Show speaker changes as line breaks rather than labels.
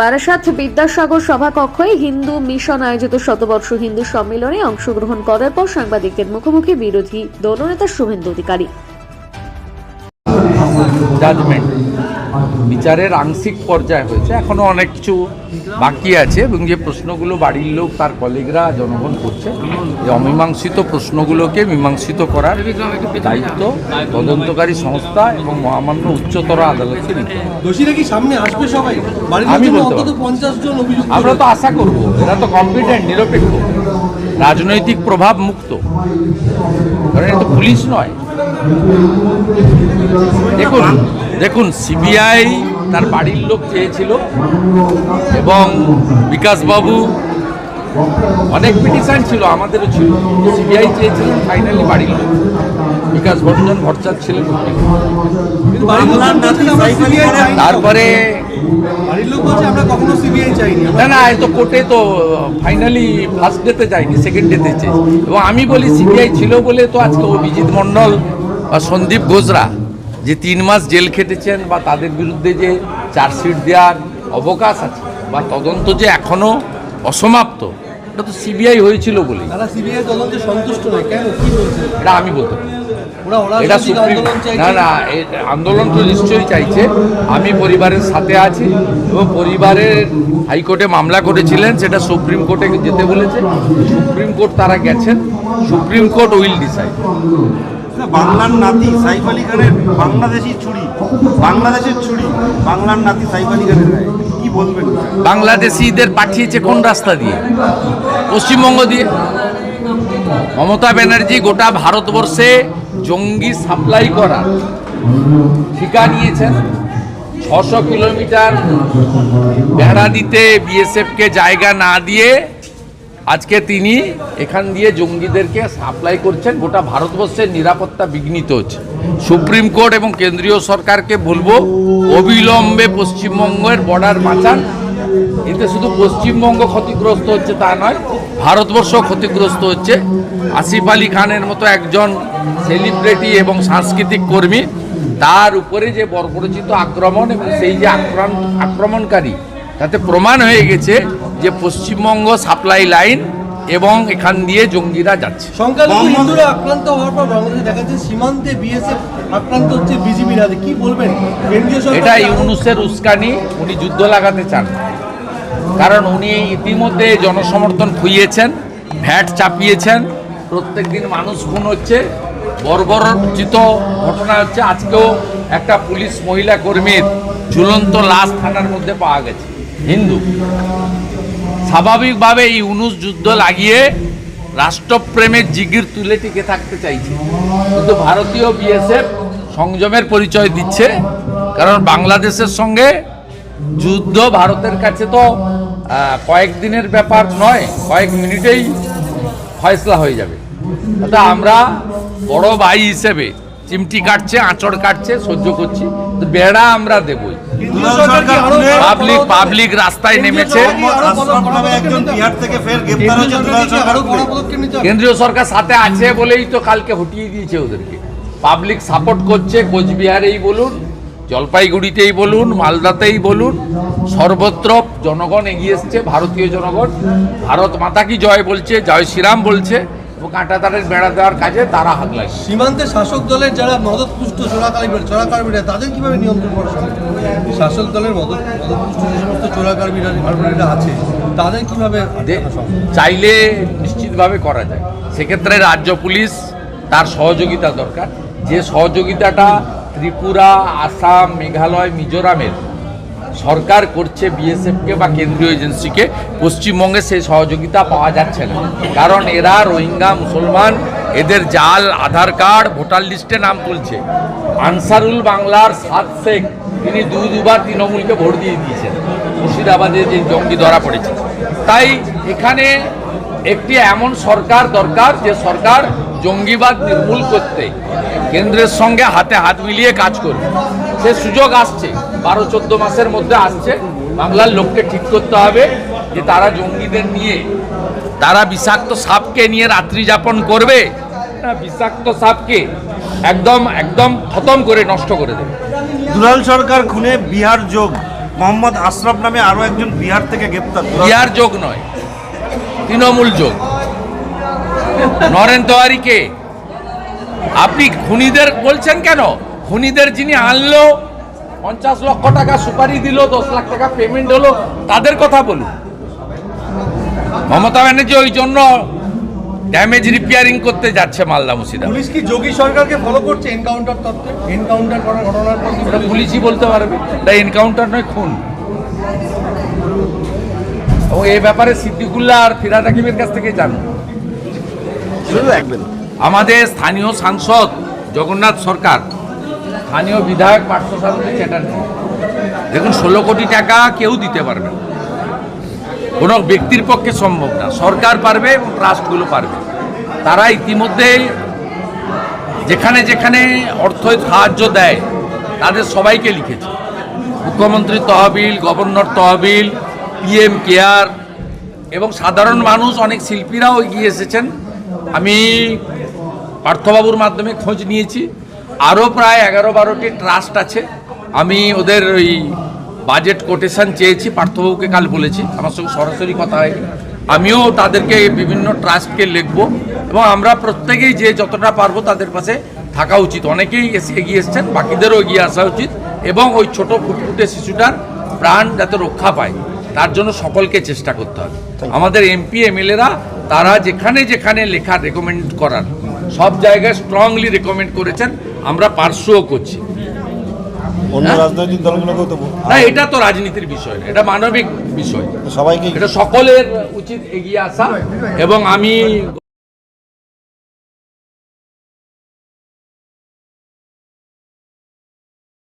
বারাসাত বিদ্যাসাগর সভাকক্ষে হিন্দু মিশন আয়োজিত শতবর্ষ হিন্দু সম্মেলনে অংশগ্রহণ করার পর সাংবাদিকদের মুখোমুখি বিরোধী দলনেতা শুভেন্দু অধিকারী।
বিচারের আংশিক পর্যায়ে হয়েছে। এখনও অনেক কিছু বাকি আছে এবং যে প্রশ্নগুলো বাড়ির লোক তার কলিগরা জনগণ করছে যে অমীমাংসিত প্রশ্নগুলোকে মীমাংসিত করার দায়িত্ব তদন্তকারী সংস্থা এবং মহামান্য উচ্চতর আদালতকে নিতে
সবাই?
আমি বলতে আমরা তো আশা করব এরা তো কম্পিটেন্ট নিরপেক্ষ। রাজনৈতিক প্রভাব মুক্ত। কারণ এটা তো পুলিশ নয়। দেখুন দেখুন সিবিআই তার বাড়ির লোক চেয়েছিল এবং বিকাশবাবু অনেক পিটিশন ছিল আমাদেরও ছিল। সিবিআই চেয়েছিলেন ফাইনালি বাড়ি লোক বিকাশ ভট্টন ভট্টাচার্য ছিলেন। তারপরে না না তো কোর্টে তো ফাইনালি ফার্স্ট ডেতে যায়নি সেকেন্ড ডেতে চেয়েছে। এবং আমি বলি সিবিআই ছিল বলে তো আজকে অভিজিৎ মণ্ডল বা সন্দীপ ঘোষরা যে তিন মাস জেল খেটেছেন বা তাদের বিরুদ্ধে যে চার্জশিট দেওয়ার অবকাশ আছে বা তদন্ত যে এখনও অসমাপ্ত এটা তো সিবিআই হয়েছিল বলে
তারা সিবিআই তদন্তে সন্তুষ্ট নয়। কেন? কি বলছে?
এটা আমি বলতে পারি এটা সুপ্রিম না না আন্দোলন তো নিশ্চয়ই চাইছে। আমি পরিবারের সাথে আছি এবং পরিবারের হাইকোর্টে মামলা করেছিলেন সেটা সুপ্রিম কোর্টে যেতে বলেছে। সুপ্রিম কোর্ট তারা গেছেন। সুপ্রিম কোর্ট উইল ডিসাইড
বাংলার নাতি সাইফ আলী খানের বাংলাদেশি ছুরি। বাংলাদেশের ছুরি বাংলার নাতি সাইফ আলী খানের
বাংলাদেশিদের পাঠিয়েছে কোন রাস্তা দিয়ে? পশ্চিমবঙ্গ দিয়ে। মমতা ব্যানার্জি গোটা ভারতবর্ষে জঙ্গি সাপ্লাই করা। ঠিকা নিয়েছেন। ছশো কিলোমিটার বেড়া দিতে বিএসএফকে জায়গা না দিয়ে আজকে তিনি এখান দিয়ে জঙ্গিদেরকে সাপ্লাই করছেন। গোটা ভারতবর্ষের নিরাপত্তা বিঘ্নিত হচ্ছে। সুপ্রিম কোর্ট এবং কেন্দ্রীয় সরকারকে বলব, অবিলম্বে পশ্চিমবঙ্গের বর্ডার বাঁচান। এতে শুধু পশ্চিমবঙ্গ ক্ষতিগ্রস্ত হচ্ছে তা নয় ভারতবর্ষ ক্ষতিগ্রস্ত হচ্ছে। আসিফ আলী খানের মতো একজন সেলিব্রিটি এবং সাংস্কৃতিক কর্মী, তার উপরে যে বর্বরচিত আক্রমণ এবং সেই যে আক্রান্ত আক্রমণকারী, তাতে প্রমাণ হয়ে গেছে যে পশ্চিমবঙ্গ সাপ্লাই লাইন এবং এখান দিয়ে জঙ্গিরা যাচ্ছে।
সংখ্যালঘু হিন্দুরা আক্রান্ত হওয়ার পর বাংলাদেশে দেখা যাচ্ছে সীমান্তে বিএসএফ আক্রান্ত হচ্ছে বিজিবির হাতে কি বলবেন?
এটা ইউনুসের উস্কানি উনি যুদ্ধ লাগাতে চান। কারণ উনি ইতিমধ্যে জনসমর্থন খুইয়েছেন ভ্যাট চাপিয়েছেন। প্রত্যেক দিন মানুষ খুন হচ্ছে বর্বরচিত ঘটনা হচ্ছে আজকেও একটা পুলিশ মহিলা কর্মীর ঝুলন্ত লাশ থানার মধ্যে পাওয়া গেছে। হিন্দু। স্বাভাবিকভাবে এই ইউনুস যুদ্ধ লাগিয়ে রাষ্ট্রপ্রেমের জিগির তুলে টিকে থাকতে চাইছে। কিন্তু ভারতীয় বিএসএফ সংযমের পরিচয় দিচ্ছে, কারণ বাংলাদেশের সঙ্গে যুদ্ধ ভারতের কাছে তো কয়েকদিনের ব্যাপার নয়, কয়েক মিনিটেই ফয়সলা হয়ে যাবে। তা আমরা বড় ভাই হিসেবে চিমটি কাটছে আঁচড় কাটছে সহ্য করছি। তো বেড়া আমরা দেবই। পাবলিক পাবলিক রাস্তায় নেমেছে? কেন্দ্রীয় সরকার সাথে আছে বলেই তো কালকে হটিয়ে দিয়েছে ওদেরকে। পাবলিক সাপোর্ট করছে কোচবিহারেই বলুন জলপাইগুড়িতেই বলুন মালদাতেই বলুন সর্বত্র জনগণ এগিয়ে এসছে ভারতীয় জনগণ। ভারত মাতা কি জয় বলছে? জয় শ্রীরাম বলছে। কাঁটাতারের বেড়া দেওয়ার কাজে তারা হাত লাগছে
সীমান্তে শাসক দলের যারা মদতপুষ্ট চোরাকারবিরা চোরাকারবিরা তাদের কীভাবে নিয়ন্ত্রণ করা সম্ভব? শাসক দলের মদত মদতপুষ্ট যে সমস্ত চোরাকারবিরা কারবিরা আছে তাদের কীভাবে?
চাইলে নিশ্চিতভাবে করা যায়। সেক্ষেত্রে রাজ্য পুলিশ তার সহযোগিতা দরকার। যে সহযোগিতাটা ত্রিপুরা আসাম মেঘালয় মিজোরামের সরকার করছে বিএসএফকে বা কেন্দ্রীয় এজেন্সিকে, পশ্চিমবঙ্গে সেই সহযোগিতা পাওয়া যাচ্ছে না। কারণ এরা রোহিঙ্গা, মুসলমান, এদের জাল, আধার কার্ড, ভোটার লিস্টে নাম তুলছে। আনসারুল বাংলার সাত শেখ, তিনি দু দুবার তৃণমূলকে ভোট দিয়ে দিয়েছেন। মুর্শিদাবাদে যে জঙ্গি ধরা পড়েছে। তাই এখানে একটি এমন সরকার দরকার যে সরকার জঙ্গিবাদ নির্মূল করতে, কেন্দ্রের সঙ্গে হাতে হাত মিলিয়ে কাজ করবে সে সুযোগ আসছে। বারো চোদ্দ মাসের মধ্যে আসছে। বাংলার লোককে ঠিক করতে হবে যে তারা জঙ্গিদের নিয়ে তারা বিষাক্ত সাপকে নিয়ে রাত্রি যাপন করবে। না বিষাক্ত সাপকে একদম একদম খতম করে নষ্ট করে দেবে।
দুলাল সরকার খুনে বিহার যোগ। মোহাম্মদ আশরাফ নামে আরও একজন বিহার থেকে গ্রেপ্তার।
বিহার যোগ নয় তৃণমূল যোগ। নরেন তেওয়ারিকে আপনি খুনিদের বলছেন কেন? খুনিদের যিনি আনলো পঞ্চাশ লক্ষ টাকা সুপারি দিল দশ লাখ টাকা পেমেন্ট হলো। তাদের কথা বলুন মমতা ব্যানার্জি ওই জন্য ড্যামেজ রিপেয়ারিং করতে যাচ্ছে মালদা মুর্শিদাবাদ।
পুলিশ কি যোগী সরকারকে ফলো করছে এনকাউন্টার তত্ত্বে? এনকাউন্টার করার ঘটনার পর কি
ওটা পুলিশই বলতে পারবে। এটা এনকাউন্টার নয় খুন। ও এই ব্যাপারে সিদ্দিকুল্লাহ আর ফিরাদ হাকিমের কাছ থেকে
দেখবেন
আমাদের স্থানীয় সাংসদ জগন্নাথ সরকার স্থানীয় বিধায়ক পার্থসারথী চ্যাটার্জি দেখুন, ষোলো কোটি টাকা কেউ দিতে পারবে কোনো ব্যক্তির পক্ষে সম্ভব না। সরকার পারবে এবং ট্রাস্টগুলো পারবে। তারা ইতিমধ্যে যেখানে যেখানে অর্থ সাহায্য দেয়, তাদের সবাইকে লিখেছে। মুখ্যমন্ত্রী তহবিল, গভর্নর তহবিল, পিএম কেয়ার এবং সাধারণ মানুষ, অনেক শিল্পীরাও এগিয়ে এসেছেন। আমি পার্থবাবুর মাধ্যমে খোঁজ নিয়েছি। আরও প্রায় এগারো বারোটি ট্রাস্ট আছে। আমি ওদের ওই বাজেট কোটেশন চেয়েছি, পার্থবাবুকে কাল বলেছি, আমার সঙ্গে সরাসরি কথা হয়নি। আমিও তাদেরকে বিভিন্ন ট্রাস্টকে লিখব এবং আমরা প্রত্যেকেই যে যতটা পারব তাদের পাশে থাকা উচিত। অনেকেই এসে এগিয়ে এসছেন, বাকিদেরও এগিয়ে আসা উচিত এবং ওই ছোট ফুটফুটে শিশুটার প্রাণ যাতে রক্ষা পায়, তার জন্য সকলকে চেষ্টা করতে হবে। আমাদের এমপি, এমএলএরা, তারা যেখানে যেখানে লেখা রেকমেন্ড করার, সব জায়গায় স্ট্রংলি রেকমেন্ড করেছেন। আমরা পার্শ্বও করছি।
অন্য
হ্যাঁ? না এটা তো রাজনীতির বিষয় না এটা মানবিক বিষয়।
সবাইকে
এটা সকলের উচিত এগিয়ে আসা। এবং আমি